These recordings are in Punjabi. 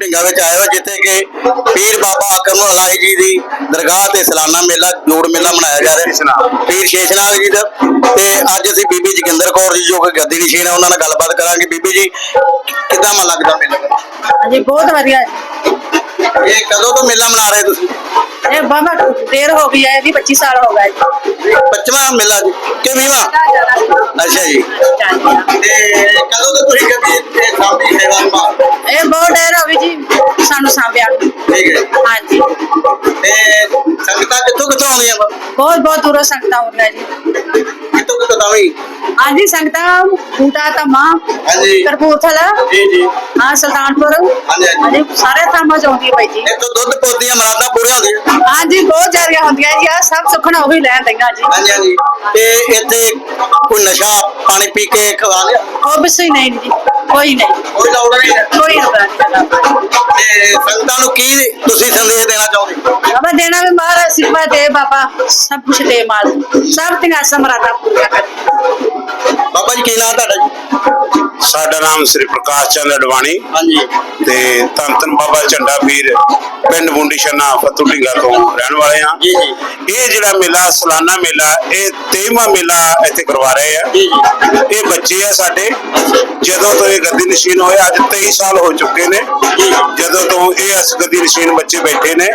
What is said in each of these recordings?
ਢਿੰਗਾ ਵਿੱਚ ਆਇਆ ਹੋਇਆ ਜਿੱਥੇ ਕਿ ਪੀਰ ਬਾਬਾ ਅਕਰਮ ਅਲਾਹੀ ਜੀ ਦੀ ਦਰਗਾਹ ਤੇ ਸਾਲਾਨਾ ਮੇਲਾ ਜੋੜ ਮੇਲਾ ਮਨਾਇਆ ਜਾ ਰਿਹਾ। ਪੀਰ ਸ਼ੇਸ਼ਨਾਗ ਜੀ ਦਾ। ਤੇ ਅੱਜ ਅਸੀਂ ਬੀਬੀ ਜੋਗਿੰਦਰ ਕੌਰ ਜੀ ਜੋ ਕਿ ਗੱਦੀ ਨਸ਼ੀਨ ਹੈ ਉਹਨਾਂ ਨਾਲ ਗੱਲਬਾਤ ਕਰਾਂਗੇ। ਬੀਬੀ ਜੀ ਕਿੱਦਾਂ ਮਨ ਲੱਗਦਾ ਮੇਲਾ ਹਾਂਜੀ ਬਹੁਤ ਵਧੀਆ। ਇਹ ਕਦੋਂ ਤੋਂ ਮੇਲਾ ਮਨਾ ਰਹੇ ਤੁਸੀਂ? ਇਹ ਬਾਬਾ ਦੇਰ ਹੋ ਗਈ ਹੈ ਇਹਦੀ 25 ਸਾਲ ਹੋ ਗਏ। ਜੀ ਪੱਚਵਾਂ ਮੇਲਾ ਜੀ ਕਿ ਵੀਵਾ ਅੱਛਾ ਜੀ। ਤੇ ਕਦੋਂ ਤੋਂ ਤੁਸੀਂ ਗੱਦੀ ਤੇ ਸਾਡੀ ਸੇਵਾ ਨਿਭਾ ਇਹ ਬਹੁਤ ਦੇਰ ਹੋ ਗਈ ਜੀ ਸਾਨੂੰ ਸਾਂਭਿਆ। ਨੂੰ। ਠੀਕ ਹੈ। ਹਾਂਜੀ। ਤੇ ਸੰਗਤਾਂ ਕਿੱਥੋਂ ਕਿੱਥੋਂ ਆਉਂਦੀਆਂ? ਵਾ ਬਹੁਤ ਬਹੁਤ ਦੂਰੋਂ ਸੰਗਤਾਂ ਆਉਂਦੀਆਂ ਜੀ। ਕਿੱਥੋਂ ਕਿੱਥੋਂ ਤਾਂ ਵੀ? ਹਾਂਜੀ ਸੰਗਤਾਂ ਬੂਟਾ ਧਮਾ ਹਾਂਜੀ। ਕਰਪੂਰਥਲਾ ਜੀ ਜੀ। ਹਾਂ ਸੁਲਤਾਨਪੁਰ। ਹਾਂਜੀ, ਸਾਰੇ ਥਾਵਾਂ ਚ ਆਉਂਦੀ ਹੈ ਬਾਈ ਜੀ। ਇੱਥੋਂ ਦੁੱਧ ਪੋਦੀਆਂ ਮਰਾਦਾ ਪੂਰੀਆਂ ਹੁੰਦੀਆਂ ਹਾਂਜੀ ਬਹੁਤ ਜ਼ਿਆਦੀਆਂ ਹੁੰਦੀਆਂ ਜੀ ਆ ਸਭ ਸੁਖਣਾ ਉਹੀ ਲੈਣ ਦਈਆਂ ਜੀ। ਹਾਂਜੀ ਹਾਂਜੀ। ਤੇ ਇੱਥੇ ਕੋਈ ਨਸ਼ਾ ਪਾਣੀ ਪੀ ਕੇ ਖਵਾ ਲਿਆ? ਵੀ ਨਹੀਂ ਜੀ ਕੋਈ ਨਹੀਂ। ਕੋਈ ਲੋੜ ਨਹੀਂ। ਕੋਈ ਰੋਣਾ ਨਹੀਂ ਤੇ ਸੰਗਤਾਂ ਨੂੰ ਕੀ ਤੁਸੀਂ ਸੰਦੇਸ਼ ਦੇਣਾ ਚਾਹੁੰਦੇ ਬਾਬਾ ਦੇਣਾ ਵੀ ਮਹਾਰਾਜ ਸਿਰਫਾ ਦੇ ਬਾਬਾ ਸਭ ਕੁਛ ਦੇ ਮਾਲ ਸਭ ਤੀਆਂ ਸਮਰਾਤਾ ਪੂਰੀਆਂ ਕਰ ਬਾਬਾ ਜੀ ਕੀ ਨਾਮ ਤੁਹਾਡਾ ਜੀ? ਸਾਡਾ ਨਾਮ ਸ੍ਰੀ ਪ੍ਰਕਾਸ਼ ਚੰਦ ਅਡਵਾਣੀ ਹਾਂਜੀ। ਤੇ ਧੰਨ ਧੰਨ ਬਾਬਾ ਝੰਡਾ ਪੀਰ ਪਿੰਡ ਮੁੰਡੀ ਛੰਨਾ ਫਤੂ ਢਿੰਗਾ ਤੋਂ ਰਹਿਣ ਵਾਲੇ ਆ ਜੀ ਜੀ। ਇਹ ਜਿਹੜਾ ਮੇਲਾ ਸਾਲਾਨਾ ਮੇਲਾ ਇਹ 23ਵਾਂ ਮੇਲਾ ਇੱਥੇ ਕਰਵਾ ਰਹੇ ਆ। ਜੀ ਜੀ। ਇਹ ਬੱਚੇ ਆ ਸਾਡੇ। ਜਦੋਂ ਤੋਂ ਇਹ ਗੱਦੀ ਨਸ਼ੀਨ ਹੋਏ ਅੱਜ 23 ਸਾਲ ਹੋ ਚੁੱਕੇ ਨੇ। ਜਦੋਂ ਤੋਂ ਇਹ ਇਸ ਗੱਦੀ ਨਸ਼ੀਨ ਬੱਚੇ ਬੈਠੇ ਨੇ।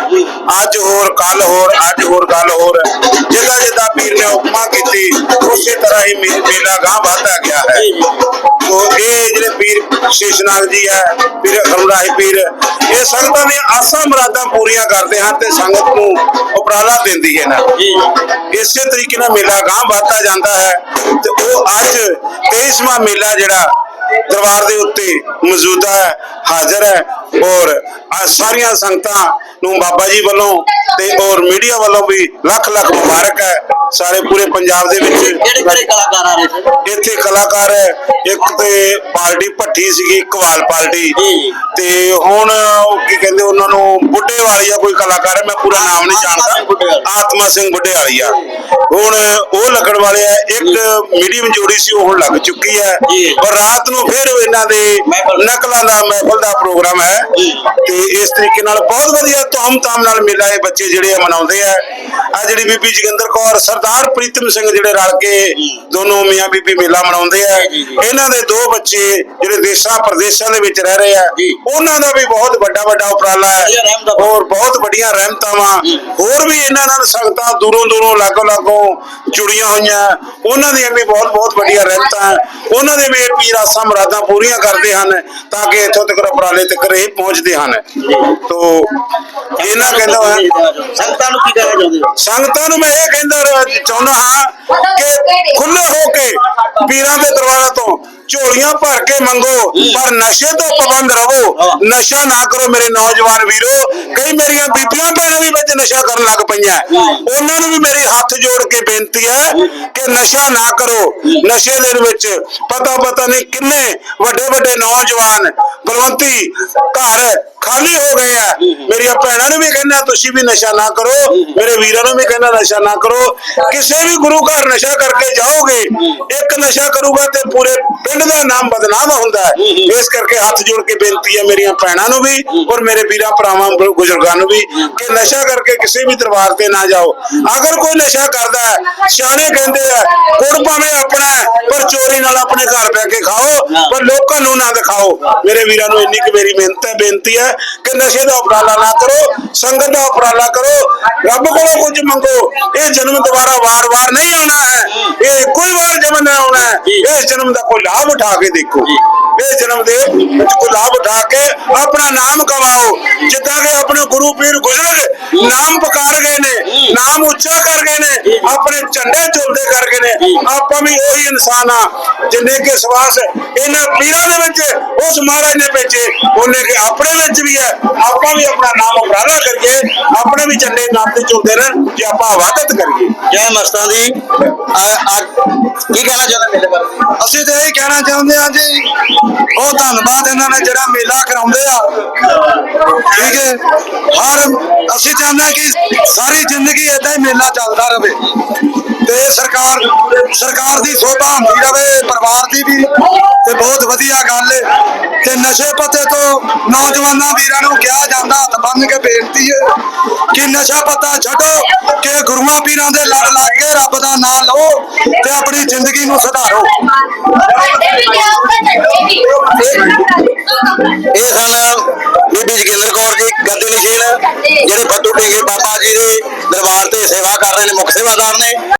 ਅੱਜ ਹੋਰ ਕੱਲ ਹੋਰ ਅੱਜ ਹੋਰ ਕੱਲ ਹੋਰ। ਜਿੱਦਾਂ ਜਿੱਦਾਂ ਪੀਰ ਨੇ ਹੁਕਮਾਂ ਕੀਤੀ ਉਸੇ ਤਰ੍ਹਾਂ ਹੀ ਮੇਲਾ ਗਾਂ ਵਧਦਾ ਗਿਆ ਹੈ। ਤੋ ਇਹ ਜਿਹੜੇ ਪੀਰ ਸ਼ੇਸ਼ਨਾਗ ਜੀ ਹੈ, ਪੀਰ ਅਖਰਮਰਾਏ ਪੀਰ, ਇਹ ਸੰਗਤਾਂ ਦੀਆਂ ਆਸਾਂ ਮੁਰਾਦਾਂ ਪੂਰੀਆਂ ਕਰਦੇ ਹਨ ਤੇ ਸੰਗਤ ਨੂੰ ਉਪਰਾਲਾ ਦਿੰਦੀ ਹੈ ਨਾ ਇਸੇ ਤਰੀਕੇ ਨਾਲ ਮੇਲਾ ਗਾਂ ਵਧਦਾ ਜਾਂਦਾ ਹੈ ਤੇ ਉਹ ਅੱਜ 23ਵਾਂ ਮੇਲਾ ਜਿਹੜਾ ਦਰਬਾਰ ਦੇ ਉੱਤੇ ਮੌਜੂਦਾ ਹੈ ਹਾਜ਼ਰ ਹੈ ਔਰ ਆ ਸਾਰੀਆਂ ਸੰਗਤਾਂ ਨੂੰ ਬਾਬਾ ਜੀ ਵੱਲੋਂ ਤੇ ਔਰ ਮੀਡੀਆ ਵੱਲੋਂ ਵੀ ਲੱਖ ਲੱਖ ਮੁਬਾਰਕ ਹੈ। ਸਾਰੇ ਪੂਰੇ ਪੰਜਾਬ ਦੇ ਵਿੱਚ ਕਿਹੜੇ ਕਿਹੜੇ ਕਲਾਕਾਰ ਆ ਰਹੇ ਇੱਥੇ ਕਲਾਕਾਰ ਹੈ ਇੱਕ ਤੇ ਪਾਰਟੀ ਭੱਠੀ ਸੀਗੀ ਕਵਾਲ ਪਾਰਟੀ। ਤੇ ਹੁਣ ਉਹ ਕੀ ਕਹਿੰਦੇ ਉਹਨਾਂ ਨੂੰ ਬੁੱਢੇ ਵਾਲੀਆ ਕੋਈ ਕਲਾਕਾਰ ਹੈ ਮੈਂ ਪੂਰਾ ਨਾਮ ਨਹੀਂ ਜਾਣਦਾ। ਆਤਮਾ ਸਿੰਘ ਬੁੱਢੇ ਵਾਲੀਆ ਹੁਣ ਉਹ ਲੱਗਣ ਵਾਲੇ ਆ ਇੱਕ ਮੀਡੀਅਮ ਜੋੜੀ ਸੀ ਉਹ ਹੁਣ ਲੱਗ ਚੁੱਕੀ ਹੈ। ਔਰ ਰਾਤ ਨੂੰ ਫਿਰ ਇਹਨਾਂ ਦੇ। ਨਕਲਾਂ ਦਾ ਮਹਿਫਲ ਦਾ ਪ੍ਰੋਗਰਾਮ ਹੈ। ਤੇ ਇਸ ਤਰੀਕੇ ਨਾਲ ਬਹੁਤ ਵਧੀਆ ਧੂਮ ਧਾਮ ਨਾਲ ਮੇਲਾ ਇਹ ਬੱਚੇ ਜਿਹੜੇ ਮਨਾਉਂਦੇ ਆ ਆ ਜਿਹੜੀ ਬੀਬੀ ਜੋਗਿੰਦਰ ਕੌਰ ਸਰਦਾਰ ਪ੍ਰੀਤਮ ਸਿੰਘ ਜਿਹੜੇ ਰਲ ਕੇ ਦੋਨੋਂ ਮੀਆਂ ਬੀਬੀ ਮੇਲਾ ਮਨਾਉਂਦੇ ਆ। ਇਹਨਾਂ ਦੇ ਦੋ ਬੱਚੇ ਜਿਹੜੇ ਦੇਸ਼ਾਂ ਪ੍ਰਦੇਸ਼ਾਂ ਦੇ ਵਿੱਚ ਰਹਿ ਰਹੇ ਆ। ਉਹਨਾਂ ਦਾ ਵੀ ਬਹੁਤ ਵੱਡਾ ਵੱਡਾ ਉਪਰਾਲਾ ਹੈ। ਹੋਰ ਬਹੁਤ ਵੱਡੀਆਂ ਰਹਿਮਤਾਂ ਹੋਰ ਵੀ ਇਹਨਾਂ ਨਾਲ ਸੰਗਤਾਂ ਦੂਰੋਂ ਦੂਰੋਂ ਲਾਗੋ ਲਾਗੋਂ ਜੁੜੀਆਂ ਹੋਈਆਂ ਉਹਨਾਂ ਦੀਆਂ ਵੀ ਬਹੁਤ ਬਹੁਤ ਵੱਡੀਆਂ ਰਹਿਮਤਾਂ ਹੈ। ਉਹਨਾਂ ਦੇ ਇਹ ਪੀਰ ਆਸਾਂ ਮੁਰਾਦਾਂ ਪੂਰੀਆਂ ਕਰਦੇ ਹਨ ਤਾਂ ਕਿ ਇੱਥੋਂ ਤੱਕ ਉਪਰਾਲੇ ਤੱਕ ਇਹ ਪਹੁੰਚਦੇ ਹਨ। ਤੋਂ ਇਹਨਾਂ ਕਹਿੰਦਾ ਹੋਇਆ ਸੰਗਤਾਂ ਨੂੰ ਕੀ ਕਹਿਣਾ ਚਾਹੁੰਦੇ ਹੋ? ਸੰਗਤਾਂ ਨੂੰ ਮੈਂ ਇਹ ਕਹਿੰਦਾ ਚਾਹੁੰਦਾ ਹਾਂ ਕਿ ਖੁੱਲੇ ਹੋ ਕੇ ਪੀਰਾਂ ਦੇ ਦਰਬਾਰਾਂ ਤੋਂ ਝੋਲੀਆਂ ਭਰ ਕੇ ਮੰਗੋ ਪਰ ਨਸ਼ੇ ਤੋਂ ਪਾਬੰਦ ਰਹੋ। ਨਸ਼ਾ ਨਾ ਕਰੋ ਮੇਰੇ ਨੌਜਵਾਨ ਵੀਰੋ। ਕਈ ਮੇਰੀਆਂ ਬੀਬੀਆਂ ਭੈਣਾਂ ਵੀ ਵਿੱਚ ਨਸ਼ਾ ਕਰਨ ਲੱਗ ਪਈਆਂ। ਉਹਨਾਂ ਨੂੰ ਵੀ ਮੇਰੀ ਹੱਥ ਜੋੜ ਕੇ ਬੇਨਤੀ ਹੈ ਕਿ ਨਸ਼ਾ ਨਾ ਕਰੋ ਨਸ਼ੇ ਦੇ ਵਿੱਚ। ਪਤਾ ਪਤਾ ਨਹੀਂ ਕਿੰਨੇ ਵੱਡੇ ਵੱਡੇ ਨੌਜਵਾਨ ਬਲਵੰਤੀ ਘਰ ਖਾਲੀ ਹੋ ਗਏ ਆ। ਮੇਰੀਆਂ ਭੈਣਾਂ ਨੂੰ ਵੀ ਕਹਿੰਦਾ, ਤੁਸੀਂ ਵੀ ਨਸ਼ਾ ਨਾ ਕਰੋ। ਮੇਰੇ ਵੀਰਾਂ ਨੂੰ ਵੀ ਕਹਿੰਦਾ, ਨਸ਼ਾ ਨਾ ਕਰੋ। ਕਿਸੇ ਵੀ ਗੁਰੂ ਘਰ ਨਸ਼ਾ ਕਰਕੇ ਜਾਓਗੇ, ਇੱਕ ਨਸ਼ਾ ਕਰੂਗਾ ਤੇ ਪੂਰੇ ਪਿੰਡ ਦਾ ਨਾਮ ਬਦਨਾਮ ਹੁੰਦਾ ਹੈ। ਇਸ ਕਰਕੇ ਹੱਥ ਜੋੜ ਕੇ ਬੇਨਤੀ ਹੈ ਮੇਰੀਆਂ ਭੈਣਾਂ ਨੂੰ ਵੀ ਔਰ ਮੇਰੇ ਵੀਰਾਂ ਭਰਾਵਾਂ, ਬਜ਼ੁਰਗਾਂ ਨੂੰ ਵੀ ਕਿ ਨਸ਼ਾ ਕਰਕੇ ਕਿਸੇ ਵੀ ਦਰਬਾਰ ਤੇ ਨਾ ਜਾਓ। ਅਗਰ ਕੋਈ ਨਸ਼ਾ ਕਰਦਾ ਹੈ, ਸਿਆਣੇ ਕਹਿੰਦੇ ਆ ਕੁੜ ਭਾਵੇਂ ਆਪਣਾ ਪਰ ਚੋਰੀ ਨਾਲ ਆਪਣੇ ਘਰ ਬੈ ਕੇ ਖਾਓ, ਪਰ ਲੋਕਾਂ ਨੂੰ ਨਾ ਦਿਖਾਓ। ਮੇਰੇ ਵੀਰਾਂ ਨੂੰ ਇੰਨੀ ਕੁ ਮੇਰੀ ਮਿਹਨਤ ਹੈ, ਬੇਨਤੀ ਹੈ। ਕਿ ਨਸ਼ੇ ਦਾ ਉਪਰਾਲਾ ਨਾ ਕਰੋ, ਸੰਗਤ ਦਾ ਉਪਰਾਲਾ ਕਰੋ, ਰੱਬ ਕੋਲੋਂ ਕੁਝ ਮੰਗੋ, ਇਹ ਜਨਮ ਦੁਬਾਰਾ ਵਾਰ-ਵਾਰ ਨਹੀਂ ਆਉਣਾ ਹੈ। ਇਹ ਇੱਕੋ ਹੀ ਵਾਰ ਜਨਮ ਇਸ ਜਨਮ ਦਾ ਕੋਈ ਲਾਭ ਉਠਾ ਕੇ ਦੇਖੋ। ਇਸ ਜਨਮ ਦੇ ਵਿੱਚ ਕੋਈ ਲਾਭ ਉਠਾ ਕੇ ਆਪਣਾ ਨਾਮ ਕਮਾਓ। ਜਿੱਦਾਂ ਕਿ ਆਪਣੇ ਗੁਰੂ ਪੀਰ ਗੁਜ਼ਰਗ ਨਾਮ ਪੁਕਾਰ ਗਏ ਨੇ, ਨਾਮ ਉੱਚਾ ਕਰ ਗਏ ਨੇ, ਆਪਣੇ ਝੰਡੇ ਝੁਲਦੇ ਕਰ ਗਏ ਨੇ, ਆਪਾਂ ਵੀ ਉਹੀ ਇਨਸਾਨ ਆ, ਜਿੰਨੇ ਕੇ ਸਵਾਸ ਇਹਨਾਂ ਪੀਰਾਂ ਦੇ ਵਿੱਚ, ਉਸ ਮਹਾਰਾਜ ਨੇ ਭੇਜੇ, ਉਹਨੇ ਕਿ ਆਪਣੇ ਵਿੱਚ ਵੀ ਹੈ। ਆਪਾਂ ਵੀ ਆਪਣਾ ਨਾਮ ਉਪਰਾਲਾ ਕਰੀਏ, ਆਪਣੇ ਵੀ ਝੰਡੇ ਨਾਮ ਤੇ ਝੁਲਦੇ ਰਹਿਣ, ਜੇ ਆਪਾਂ ਵਾਦਤ ਕਰੀਏ। ਜੈ ਮਸਤਾ ਦੀ। ਕੀ ਕਹਿਣਾ ਚਾਹੁੰਦੇ ਮੇਰੇ ਬਾਰੇ? ਅਸੀਂ ਤੇ ਇਹ ਕਹਿਣਾ ਚਾਹੁੰਦੇ ਹਾਂ ਜੀ, ਬਹੁਤ ਧੰਨਵਾਦ ਇਹਨਾਂ ਨੇ ਜਿਹੜਾ ਮੇਲਾ ਕਰਾਉਂਦੇ ਆ। ਠੀਕ ਹੈ, ਹਰ ਅਸੀਂ ਚਾਹੁੰਦੇ ਹਾਂ ਕਿ ਸਾਰੀ ਜ਼ਿੰਦਗੀ ਏਦਾਂ ਹੀ ਮੇਲਾ ਚੱਲਦਾ ਰਹੇ। ਤੇ ਸਰਕਾਰ ਸਰਕਾਰ ਦੀ ਸੋਭਾ ਹੁੰਦੀ ਰਹੇ, ਪਰਿਵਾਰ ਦੀ ਵੀ, ਤੇ ਬਹੁਤ ਵਧੀਆ ਗੱਲ ਹੈ ਤੇ ਨਸ਼ੇ ਪੱਤੇ ਤੋਂ ਨੌਜਵਾਨਾਂ ਵੀਰਾਂ ਨੂੰ ਕਿਹਾ ਜਾਂਦਾ, ਹੱਥ ਬੰਨ ਕੇ ਬੇਨਤੀ ਹੈ ਕਿ ਨਸ਼ਾ ਪੱਤਾ ਛੱਡੋ, ਕਿ ਗੁਰੂਆਂ ਪੀਰਾਂ ਦੇ ਲੜ ਲੱਗ ਕੇ ਰੱਬ ਦਾ ਨਾਮ ਲਓ ਤੇ ਆਪਣੀ ਜ਼ਿੰਦਗੀ ਨੂੰ ਸੁਧਾਰੋ। ਇਹ ਸਨ ਬੀਬੀ ਜਗਿੰਦਰ ਕੌਰ ਜੀ ਗੱਦੀ ਨਸ਼ੀਨ ਜਿਹੜੇ ਫੱਟੂ ਟੇਕੇ ਬਾਬਾ ਜੀ ਦੇ ਦਰਬਾਰ ਤੇ ਸੇਵਾ ਕਰ ਰਹੇ ਨੇ, ਮੁੱਖ ਸੇਵਾਦਾਰ ਨੇ।